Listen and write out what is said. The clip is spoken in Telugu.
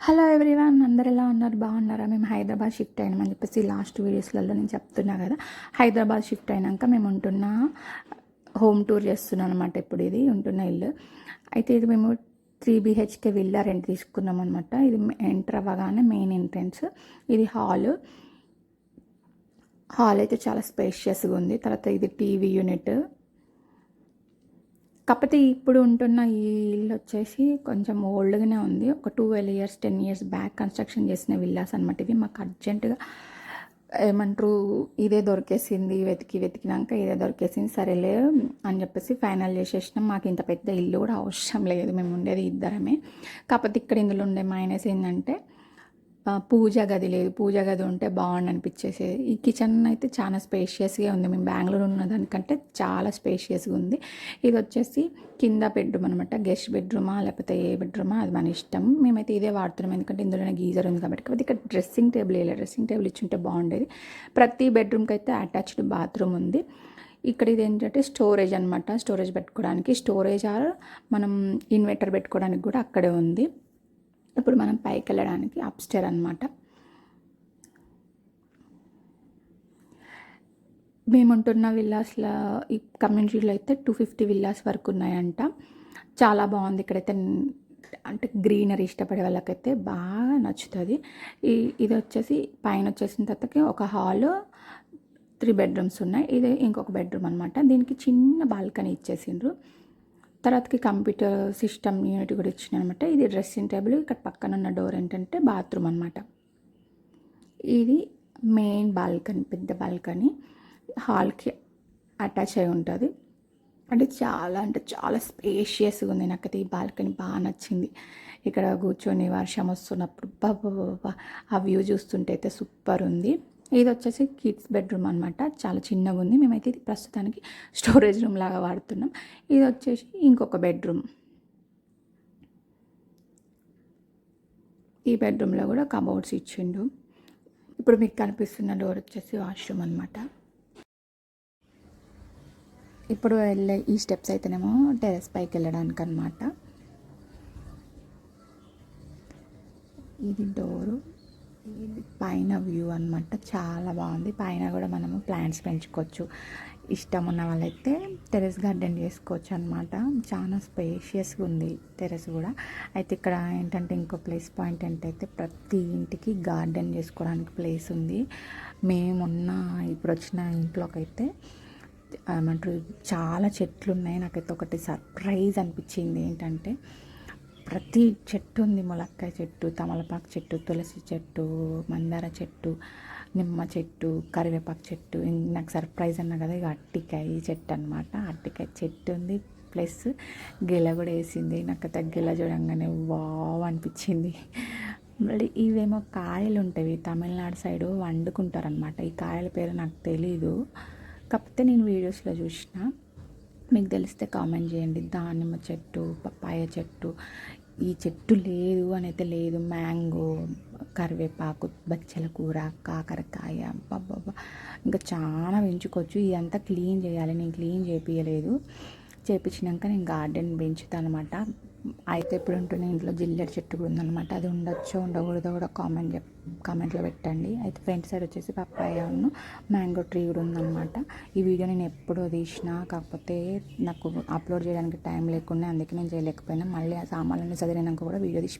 హలో ఎవ్రీవన్ అందరు ఎలా ఉన్నారు? బాగున్నారా? మేము హైదరాబాద్ షిఫ్ట్ అయినామని చెప్పేసి లాస్ట్ వీడియోస్లలో నేను చెప్తున్నా కదా. హైదరాబాద్ షిఫ్ట్ అయినాక మేము ఉంటున్న హోమ్ టూర్ చేస్తున్నాం అనమాట ఇప్పుడు ఇది ఉంటున్న ఇల్లు. అయితే ఇది మేము త్రీ బీహెచ్కే విల్లా రెంట్ తీసుకున్నాం అనమాట ఇది ఎంటర్ అవ్వగానే మెయిన్ ఎంట్రన్స్ ఇది హాల్. హాల్ అయితే చాలా స్పేషియస్గా ఉంది. తర్వాత ఇది టీవీ యూనిట్. కాకపోతే ఇప్పుడు ఉంటున్న ఈ ఇల్లు వచ్చేసి కొంచెం ఓల్డ్గానే ఉంది. ఒక twelve years ten years back construction చేసిన విల్లాస్ అనమాట ఇవి. మాకు అర్జెంటుగా ఏమంటారు ఇదే దొరికేసింది. వెతికి వెతికినాక ఇదే దొరికేసింది. సరేలే అని చెప్పేసి ఫైనల్ చేసేసినాం. మాకు ఇంత పెద్ద ఇల్లు కూడా అవసరం లేదు. మేము ఉండేది ఇద్దరమే. కాకపోతే ఇక్కడ ఇందులో ఉండే మైనస్ ఏంటంటే పూజ గది లేదు. పూజ గది ఉంటే బాగుండు అనిపించేసేది ఈ కిచెన్ అయితే చాలా స్పేషియస్గా ఉంది. మేము బెంగళూరు ఉన్న దానికంటే చాలా స్పేషియస్గా ఉంది. ఇది వచ్చేసి కింద బెడ్రూమ్ అనమాట గెస్ట్ బెడ్రూమా లేకపోతే ఏ బెడ్రూమా అది మన ఇష్టం. మేమైతే ఇదే వాడుతున్నాం. ఎందుకంటే ఇందులోనే గీజర్ ఉంది కాబట్టి. కాబట్టి ఇక్కడ డ్రెస్సింగ్ టేబుల్ వేయలేదు. డ్రెస్సింగ్ టేబుల్ ఇచ్చుంటే బాగుండేది. ప్రతి బెడ్రూమ్కి అయితే అటాచ్డ్ బాత్రూమ్ ఉంది. ఇక్కడ ఇది ఏంటంటే స్టోరేజ్ అనమాట స్టోరేజ్ పెట్టుకోవడానికి. స్టోరేజ్ ఆర్ మనం ఇన్వర్టర్ పెట్టుకోవడానికి కూడా అక్కడే ఉంది. ఇప్పుడు మనం పైకి వెళ్ళడానికి అప్స్టేర్ అనమాట మేము ఉంటున్న విల్లాస్లో ఈ కమ్యూనిటీలో అయితే టూ ఫిఫ్టీ విల్లాస్ వరకు ఉన్నాయంట. చాలా బాగుంది ఇక్కడైతే. అంటే గ్రీనరీ ఇష్టపడే వాళ్ళకైతే బాగా నచ్చుతుంది. ఈ ఇది వచ్చేసి పైన వచ్చేసిన తర్వాతకి ఒక హాల్ త్రీ బెడ్రూమ్స్ ఉన్నాయి. ఇది ఇంకొక బెడ్రూమ్ అనమాట దీనికి చిన్న బాల్కనీ ఇచ్చేసిండ్రు. తర్వాతకి కంప్యూటర్ సిస్టమ్ యూనిట్ కూడా ఇచ్చింది అనమాట ఇది డ్రెస్సింగ్ టేబుల్ ఇక్కడ పక్కన ఉన్న డోర్ ఏంటంటే బాత్రూమ్ అనమాట ఇది మెయిన్ బాల్కనీ పెద్ద బాల్కనీ. హాల్కి అటాచ్ అయి ఉంటుంది. అంటే చాలా అంటే చాలా స్పేషియస్గా ఉంది. నాకైతే ఈ బాల్కనీ బాగా నచ్చింది. ఇక్కడ కూర్చొని వర్షం వస్తున్నప్పుడు బాబా ఆ వ్యూ చూస్తుంటే అయితే సూపర్ ఉంది. ఇది వచ్చేసి కిడ్స్ బెడ్రూమ్ అనమాట చాలా చిన్నగా ఉంది. మేమైతే ఇది ప్రస్తుతానికి స్టోరేజ్ రూమ్ లాగా వాడుతున్నాం. ఇది వచ్చేసి ఇంకొక బెడ్రూమ్. ఈ బెడ్రూమ్లో కూడా కబోర్డ్స్ ఇచ్చిండు. ఇప్పుడు మీకు కనిపిస్తున్న డోర్ వచ్చేసి వాష్రూమ్ అనమాట ఇప్పుడు వెళ్ళే ఈ స్టెప్స్ అయితేనేమో టెరెస్ పైకి వెళ్ళడానికి అనమాట ఇది డోరు. ఇది పైన వ్యూ అనమాట చాలా బాగుంది. పైన కూడా మనము ప్లాంట్స్ పెంచుకోవచ్చు. ఇష్టం ఉన్న వాళ్ళైతే టెరెస్ గార్డెన్ చేసుకోవచ్చు అనమాట చాలా స్పేషియస్గా ఉంది టెరెస్ కూడా. అయితే ఇక్కడ ఏంటంటే ఇంకో ప్లేస్ పాయింట్ ఏంటైతే ప్రతి ఇంటికి గార్డెన్ చేసుకోవడానికి ప్లేస్ ఉంది. మేమున్న ఇప్పుడు వచ్చిన ఇంట్లోకైతే ఏమంటారు చాలా చెట్లు ఉన్నాయి నాకైతే ఒకటి సర్ప్రైజ్ అనిపించింది ఏంటంటే ప్రతి చెట్టు ఉంది. ములక్కాయ చెట్టు తమలపాకు చెట్టు తులసి చెట్టు మందార చెట్టు నిమ్మ చెట్టు కరివేపాకు చెట్టు. నాకు సర్ప్రైజ్ అన్నా కదా ఇక అట్టికాయ చెట్టు అనమాట అట్టికాయ చెట్టు ఉంది. ప్లస్ గిల కూడా వేసింది. నాకు గిల చూడంగానే వావ్ అనిపించింది. మళ్ళీ ఇవేమో కాయలు ఉంటాయి. తమిళనాడు సైడ్ వండుకుంటారనమాట ఈ కాయల పేరు నాకు తెలీదు. కాకపోతే నేను వీడియోస్లో చూసిన. మీకు తెలిస్తే కామెంట్ చేయండి. దానిమ్మ చెట్టు పప్పాయ చెట్టు ఈ చెట్టు లేదు అని అయితే లేదు. మ్యాంగో కరివేపాకు బచ్చల కూర కాకరకాయ బాబా ఇంకా చాలా పెంచుకోవచ్చు. ఇదంతా క్లీన్ చేయాలి. నేను క్లీన్ చేపించలేదు చేపించినాక నేను గార్డెన్ పెంచుతాను అనమాట అయితే ఇప్పుడు ఉంటున్న ఇంట్లో జిల్లెడ్ చెట్టు కూడా ఉందన్నమాట. అది ఉండొచ్చో ఉండకూడదో కూడా కామెంట్ చెప్ కామెంట్లో పెట్టండి. అయితే ఫ్రంట్ సైడ్ వచ్చేసి పప్పాయను మ్యాంగో ట్రీ కూడా ఉందన్నమాట. ఈ వీడియో నేను ఎప్పుడో తీసిన కాకపోతే నాకు అప్లోడ్ చేయడానికి టైం లేకుండా అందుకే నేను చేయలేకపోయినా. మళ్ళీ ఆ సామాన్లన్నీ చదివినాక కూడా వీడియో తీసి